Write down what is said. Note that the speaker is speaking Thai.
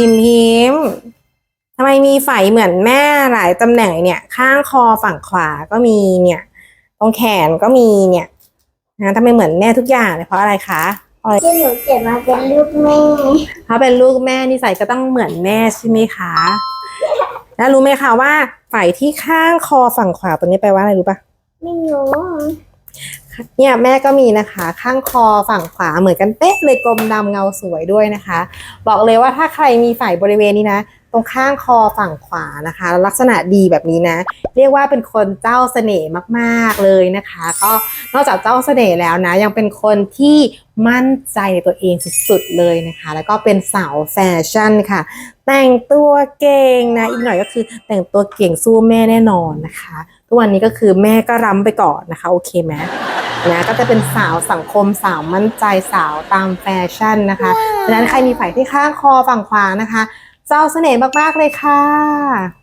พิมพิมทำไมมีไฝเหมือนแม่หลายตำแหน่งเนี่ย ข้างคอฝั่งขวาก็มีเนี่ย ตรงแขนก็มีเนี่ยนะทำไมเหมือนแม่ทุกอย่างเลยเพราะอะไรคะเพราะอะไรที่หนูเกิดมาเป็นลูกแม่เพราะเป็นลูกแม่นิสัยก็ต้องเหมือนแม่ใช่ไหมคะแล้วรู้ไหมคะว่าไฝที่ข้างคอฝั่งขวาตรงนี้แปลว่าอะไรรู้ปะไม่รู้ เนี่ยแม่ก็มีนะคะ ข้างคอฝั่งขวาเหมือนกันเป๊ะเลยกลมดำเงาสวยด้วยนะคะ บอกเลยว่าถ้าใครมีฝ่ายบริเวณนี้นะ ตรงข้างคอฝั่งขวานะคะ ลักษณะดีแบบนี้นะ เรียกว่าเป็นคนเจ้าเสน่ห์มากๆเลยนะคะ ก็นอกจากเจ้าเสน่ห์แล้วนะ ยังเป็นคนที่มั่นใจในตัวเองสุดๆเลยนะคะ แล้วก็เป็นสาวแฟชั่นค่ะ แต่งตัวเก่งนะ อีกหน่อยก็คือแต่งตัวเก่งสู้แม่แน่นอนนะคะ ทุกวันนี้ก็คือแม่ก็รำไปก่อนนะคะ โอเคไหม นะก็จะเป็นสาวสังคมสาวมั่นใจสาวตามแฟชั่นนะคะดังนั้นใครมีฝ่ายที่ข้างคอฝั่งขวานะคะ เจ้าเสน่ห์มากๆเลยค่ะ